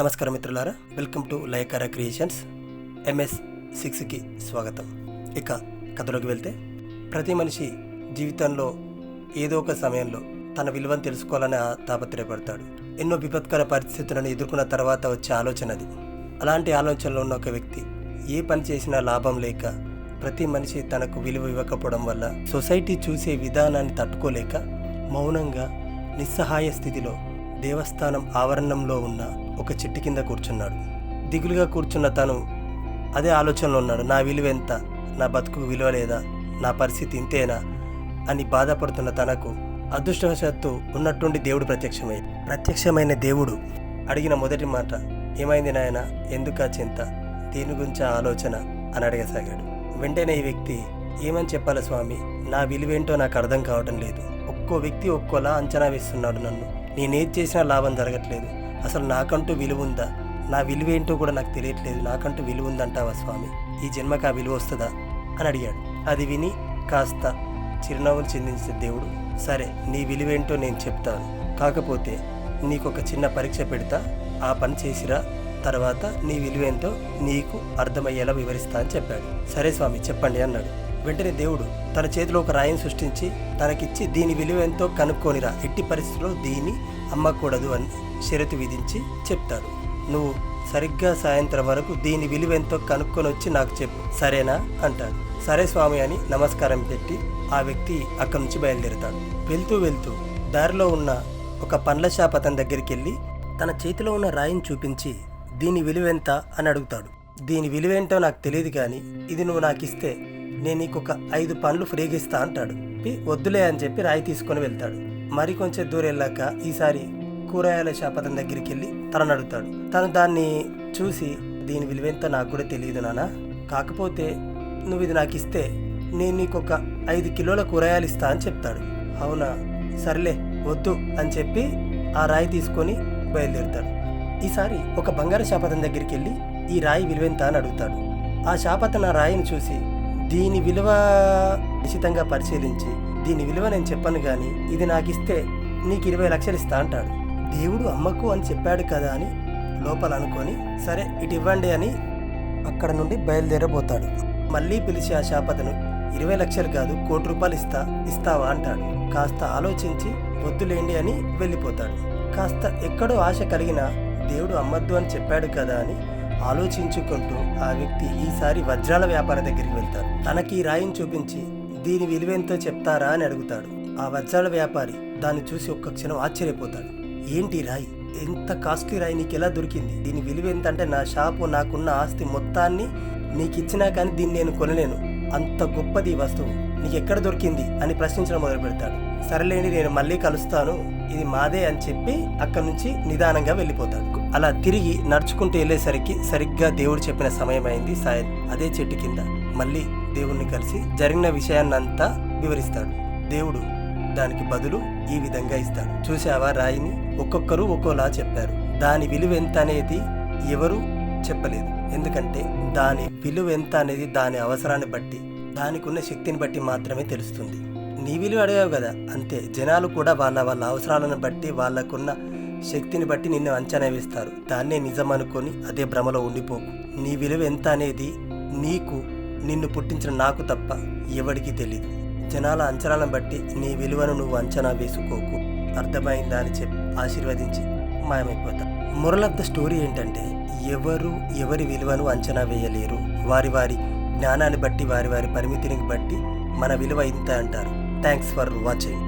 నమస్కారం మిత్రులారా. Welcome to Layakara creations. MS సిక్స్కి స్వాగతం. ఇక కథలోకి వెళ్తే ప్రతి మనిషి జీవితంలో ఏదో ఒక సమయంలో తన విలువను తెలుసుకోవాలని ఆ- తాపత్రయపడతాడు. ఎన్నో విపత్కర పరిస్థితులను ఎదుర్కొన్న తర్వాత వచ్చే ఆలోచన అది. అలాంటి ఆలోచనలో ఉన్న ఒక వ్యక్తి ఏ పని చేసినా లాభం లేక ప్రతి మనిషి తనకు విలువ ఇవ్వకపోవడం వల్ల సొసైటీ చూసే విధానాన్ని తట్టుకోలేక మౌనంగా నిస్సహాయ స్థితిలో దేవస్థానం ఆవరణంలో ఉన్న ఒక చెట్టు కింద కూర్చున్నాడు. దిగులుగా కూర్చున్న తను అదే ఆలోచనలో ఉన్నాడు. నా విలువ ఎంత? నా బతుకు విలువ లేదా? నా పరిస్థితి ఇంతేనా? అని బాధపడుతున్న తనకు అదృష్టవశాత్తు ఉన్నట్టుండి దేవుడు ప్రత్యక్షమై ప్రత్యక్షమైన దేవుడు అడిగిన మొదటి మాట ఏమైంది నాయన? ఎందుకా చింత? దేని గురించి ఆలోచన? అని అడగసాగాడు. వెంటనే ఈ వ్యక్తి ఏమని చెప్పాలి స్వామి? నా విలువేంటో నాకు అర్థం కావటం లేదు. ఒక్కో వ్యక్తి ఒక్కోలా అంచనా వేస్తున్నాడు నన్ను. నేనేది చేసినా లాభం జరగట్లేదు. అసలు నాకంటూ విలువ ఉందా నా విలువ ఏంటో కూడా నాకు తెలియట్లేదు. నాకంటూ విలువ ఉందంటావా స్వామి? ఈ జన్మకు ఆ విలువ వస్తుందా? అని అడిగాడు. అది విని కాస్త చిరునవ్వులు చెందించిన దేవుడు సరే నీ విలువేంటో నేను చెప్తాను. కాకపోతే నీకు ఒక చిన్న పరీక్ష పెడతా ఆ పని చేసిరా తర్వాత నీ విలువేంటో నీకు అర్థమయ్యేలా వివరిస్తా అని చెప్పాడు. సరే స్వామి చెప్పండి అన్నాడు. వెంటనే దేవుడు తన చేతిలో ఒక రాయిని సృష్టించి తనకిచ్చి దీని విలువ ఎంతో కనుక్కొనిరా. ఎట్టి పరిస్థితుల్లో దీన్ని అమ్మకూడదు అని షరతు విధించి చెప్తాడు నువ్వు సరిగ్గా సాయంత్రం వరకు దీని విలువెంతో కనుక్కొని వచ్చి నాకు చెప్పు. సరేనా? అంటాడు. సరే స్వామి అని నమస్కారం పెట్టి ఆ వ్యక్తి అక్కడి నుంచి బయలుదేరుతాడు. వెళ్తూ వెళ్తూ దారిలో ఉన్న ఒక పండ్ల షాప్ అతని దగ్గరికి వెళ్ళి తన చేతిలో ఉన్న రాయిని చూపించి దీని విలువెంత? అని అడుగుతాడు. దీని విలువేంటో నాకు తెలియదు కానీ ఇది నువ్వు నాకు ఇస్తే నేను నీకు ఒక ఐదు పండ్లు ఫ్రీగిస్తా అంటాడు. వద్దులే అని చెప్పి రాయి తీసుకొని వెళ్తాడు. మరి కొంచెం దూరం వెళ్ళాక ఈసారి కూరగాయల షాప్ అతని దగ్గరికి వెళ్ళి తనని అడుగుతాడు. తను దాన్ని చూసి దీని విలువెంత నాకు కూడా తెలియదు నాన్న. కాకపోతే నువ్వు ఇది నాకు ఇస్తే నేను నీకు ఒక ఐదు కిలోల కూరగాయలు ఇస్తా అని చెప్తాడు. అవునా? సర్లే వద్దు అని చెప్పి ఆ రాయి తీసుకొని బయలుదేరుతాడు. ఈసారి ఒక బంగారు శాపతం దగ్గరికి వెళ్ళి ఈ రాయి విలువెంత అని అడుగుతాడు. ఆ శాపతను ఆ రాయిని చూసి దీని విలువ నిశ్చితంగా పరిశీలించి దీని విలువ నేను చెప్పను కానీ ఇది నాకు ఇస్తే నీకు ఇరవై లక్షలు ఇస్తా అంటాడు. దేవుడు అమ్మకు అని చెప్పాడు కదా అని లోపల అనుకొని సరే ఇటు ఇవ్వండి అని అక్కడ నుండి బయలుదేరబోతాడు. మళ్ళీ పిలిచి ఆ శాపతను ఇరవై లక్షలు కాదు కోటి రూపాయలు ఇస్తా ఇస్తావా అంటాడు. కాస్త ఆలోచించి వద్దులేండి అని వెళ్ళిపోతాడు. కాస్త ఎక్కడో ఆశ కలిగిన దేవుడు అమ్మద్దు అని చెప్పాడు కదా అని ఆలోచించుకుంటూ ఆ వ్యక్తి ఈసారి వజ్రాల వ్యాపార దగ్గరికి వెళ్తాడు. తనకి రాయిని చూపించి దీని విలువెంతో చెప్తారా అని అడుగుతాడు. ఆ వజ్రాల వ్యాపారి దాన్ని చూసి ఒక్క క్షణం ఆశ్చర్యపోతాడు. ఏంటి రాయి? ఎంత కాస్ట్లీ రాయి నీకు ఎలా దొరికింది? దీని విలువ ఎంత అంటే నా షాపు నాకున్న ఆస్తి మొత్తాన్ని నీకు ఇచ్చినా కానీ దీన్ని నేను కొనలేను. అంత గొప్పది ఈ వస్తువు. నీకు ఎక్కడ దొరికింది? అని ప్రశ్నించడం మొదలు పెడతాడు. సరేలేండి నేను మళ్ళీ కలుస్తాను. ఇది మాదే అని చెప్పి అక్కడి నుంచి నిదానంగా వెళ్ళిపోతాడు. అలా తిరిగి నడుచుకుంటూ వెళ్ళేసరికి సరిగ్గా దేవుడు చెప్పిన సమయం అయింది సాయం అదే చెట్టు కింద. మళ్ళీ దేవుణ్ణి కలిసి జరిగిన విషయాన్నంతా వివరిస్తాడు. దేవుడు దానికి బదులు ఈ విధంగా ఇస్తాడు చూసావా రాయిని? ఒక్కొక్కరు ఒక్కోలా చెప్పారు. దాని విలువ ఎంత అనేది ఎవరు చెప్పలేదు. ఎందుకంటే దాని విలువ ఎంత అనేది దాని అవసరాన్ని బట్టి దానికి ఉన్న శక్తిని బట్టి మాత్రమే తెలుస్తుంది. నీ విలువ అడిగావు కదా? అంతే. జనాలు కూడా వాళ్ళ వాళ్ళ అవసరాలను బట్టి వాళ్ళకున్న శక్తిని బట్టి నిన్ను అంచనా వేస్తారు. దాన్నే నిజం అనుకొని అదే భ్రమలో ఉండిపోకు. నీ విలువ ఎంత అనేది నీకు నిన్ను పుట్టించిన నాకు తప్ప ఎవడికి తెలియదు జనాల అంచనాలను బట్టి నీ విలువను నువ్వు అంచనా వేసుకోకు. అర్థమైందా అని చెప్పి ఆశీర్వదించి మాయమైపోతా మొరల్ ఆఫ్ ద స్టోరీ ఏంటంటే ఎవరు ఎవరి విలువను అంచనా వేయలేరు. వారి వారి జ్ఞానాన్ని బట్టి వారి వారి పరిమితిని బట్టి మన విలువ ఇంత అంటారు. Thanks for watching